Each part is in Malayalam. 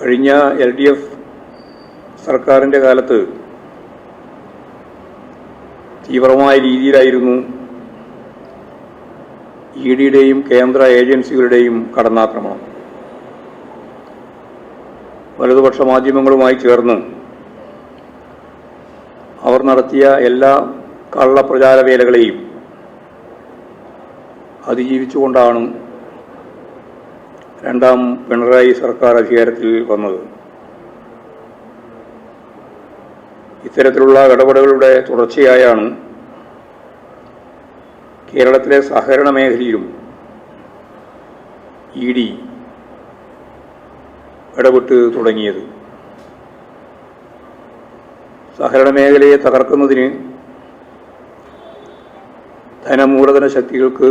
കഴിഞ്ഞ എൽ ഡി എഫ് സർക്കാരിന്റെ കാലത്ത് തീവ്രമായ രീതിയിലായിരുന്നു ഇ ഡിയുടെയും കേന്ദ്ര ഏജൻസികളുടെയും കടന്നാക്രമണം. വലതുപക്ഷ മാധ്യമങ്ങളുമായി ചേർന്ന് അവർ നടത്തിയ എല്ലാ കള്ളപ്രചാര വേലകളെയും അതിജീവിച്ചുകൊണ്ടാണ് രണ്ടാം പിണറായി സർക്കാർ അധികാരത്തിൽ വന്നത്. ഇത്തരത്തിലുള്ള ഇടപെടലുകളുടെ തുടർച്ചയായാണ് കേരളത്തിലെ സഹകരണ മേഖലയിലും ഇ ഡി ഇടപെട്ട് തുടങ്ങിയത്. സഹകരണ മേഖലയെ തകർക്കുന്നതിന് ധനമൂലധന ശക്തികൾക്ക്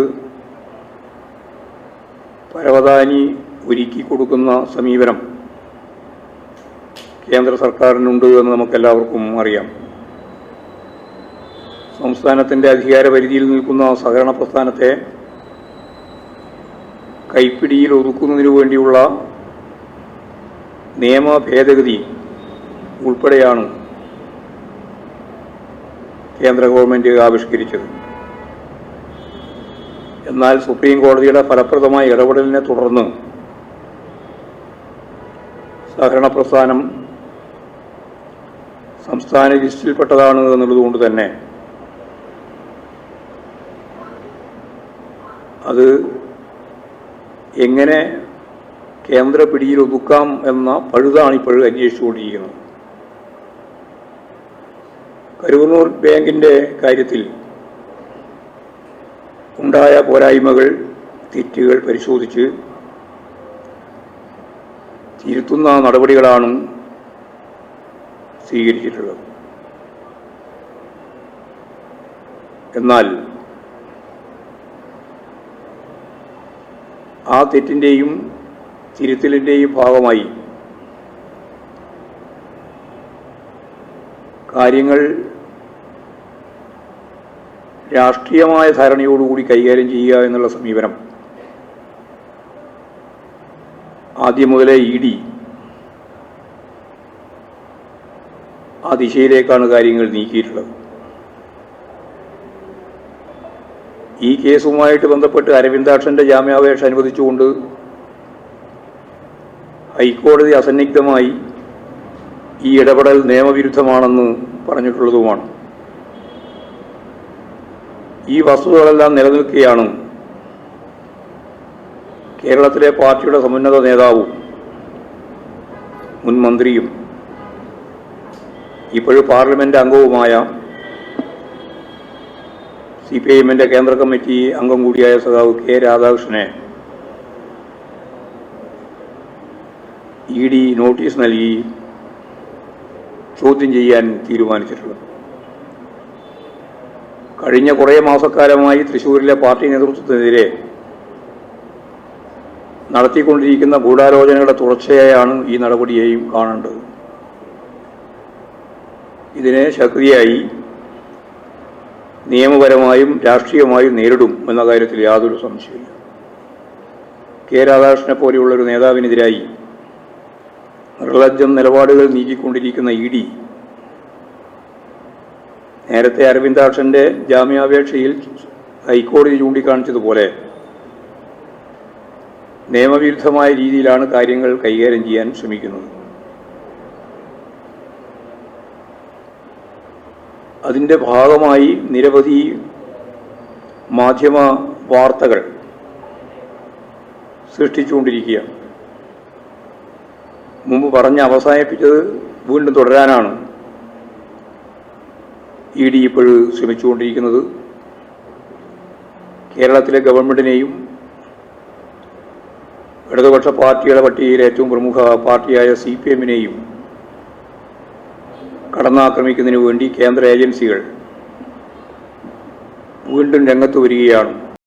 പരവതാനി ഒരുക്കി കൊടുക്കുന്ന സമീപനം കേന്ദ്ര സർക്കാരിനുണ്ട് എന്ന് നമുക്കെല്ലാവർക്കും അറിയാം. സംസ്ഥാനത്തിന്റെ അധികാര പരിധിയിൽ നിൽക്കുന്ന സഹകരണ പ്രസ്ഥാനത്തെ കൈപ്പിടിയിൽ ഒതുക്കുന്നതിനു വേണ്ടിയുള്ള നിയമ ഭേദഗതി ഉൾപ്പെടെയാണ് കേന്ദ്ര ഗവൺമെന്റ് ആവിഷ്കരിച്ചത്. എന്നാൽ സുപ്രീം കോടതിയുടെ ഫലപ്രദമായ ഇടപെടലിനെ തുടർന്ന് സഹകരണ പ്രസ്ഥാനം സംസ്ഥാന ലിസ്റ്റിൽപ്പെട്ടതാണ് എന്നുള്ളതുകൊണ്ട് തന്നെ അത് എങ്ങനെ കേന്ദ്ര പിടിയിൽ ഒതുക്കാം എന്ന പഴുതാണ് ഇപ്പോഴും അന്വേഷിച്ചുകൊണ്ടിരിക്കുന്നത്. കരുവന്നൂർ ബാങ്കിന്റെ കാര്യത്തിൽ ഉണ്ടായ പോരായ്മകൾ തെറ്റുകൾ പരിശോധിച്ച് തിരുത്തുന്ന നടപടികളാണ് സ്വീകരിച്ചിട്ടുള്ളത്. എന്നാൽ ആ തെറ്റിന്റെയും തിരുത്തലിന്റെയും ഭാഗമായി കാര്യങ്ങൾ രാഷ്ട്രീയമായ ധാരണയോടുകൂടി കൈകാര്യം ചെയ്യുക എന്നുള്ള സമീപനം. ആദ്യം മുതലേ ഇ ഡി. ആ ദിശയിലേക്കാണ് കാര്യങ്ങൾ നീക്കിയിട്ടുള്ളത്. ഈ കേസുമായിട്ട് ബന്ധപ്പെട്ട് അരവിന്ദാക്ഷന്റെ ജാമ്യാപേക്ഷ അനുവദിച്ചുകൊണ്ട് ഹൈക്കോടതി അസന്നിഗ്ധമായി ഈ ഇടപെടൽ നിയമവിരുദ്ധമാണെന്ന് പറഞ്ഞിട്ടുള്ളതുമാണ്. ഈ വസ്തുതകളെല്ലാം നിലനിൽക്കുകയാണ്. കേരളത്തിലെ പാർട്ടിയുടെ സമുന്നത നേതാവും മുൻ മന്ത്രിയും ഇപ്പോഴും പാർലമെന്റ് അംഗവുമായ സി പി ഐ എമ്മിന്റെ കേന്ദ്ര കമ്മിറ്റി അംഗം കൂടിയായ സഖാവ് കെ രാധാകൃഷ്ണനെ ഇ ഡി നോട്ടീസ് നൽകി ചോദ്യം ചെയ്യാൻ തീരുമാനിച്ചിട്ടുള്ളത് കഴിഞ്ഞ കുറേ മാസക്കാലമായി തൃശൂരിലെ പാർട്ടി നേതൃത്വത്തിനെതിരെ നടത്തിക്കൊണ്ടിരിക്കുന്ന ഗൂഢാലോചനകളുടെ തുടർച്ചയായാണ് ഈ നടപടിയെയും കാണേണ്ടത്. ഇതിനെ ശക്തിയായി നിയമപരമായും രാഷ്ട്രീയമായും നേരിടും എന്ന കാര്യത്തിൽ യാതൊരു സംശയമില്ല കെ രാധാകൃഷ്ണനെ പോലെയുള്ള ഒരു നേതാവിനെതിരായി നിർലജ്ജം നിലപാടുകൾ നീക്കിക്കൊണ്ടിരിക്കുന്ന ഇ ഡി നേരത്തെ അരവിന്ദാക്ഷന്റെ ജാമ്യാപേക്ഷയിൽ ഹൈക്കോടതി ചൂണ്ടിക്കാണിച്ചതുപോലെ നിയമവിരുദ്ധമായ രീതിയിലാണ് കാര്യങ്ങൾ കൈകാര്യം ചെയ്യാൻ ശ്രമിക്കുന്നത്. അതിന്റെ ഭാഗമായി നിരവധി മാധ്യമ വാർത്തകൾ സൃഷ്ടിച്ചുകൊണ്ടിരിക്കുകയാണ്. മുമ്പ് പറഞ്ഞ് അവസാനിപ്പിച്ചത് വീണ്ടും തുടരാനാണ്. ഇ ഡി ഇപ്പോൾ ശ്രമിച്ചുകൊണ്ടിരിക്കുന്നത്. കേരളത്തിലെ ഗവൺമെന്റിനെയും ഇടതുപക്ഷ പാർട്ടിയുടെ പട്ടികയിൽ ഏറ്റവും പ്രമുഖ പാർട്ടിയായ സി പി എമ്മിനെയും കടന്നാക്രമിക്കുന്നതിന് വേണ്ടി കേന്ദ്ര ഏജൻസികൾ വീണ്ടും രംഗത്ത് വരികയാണ്.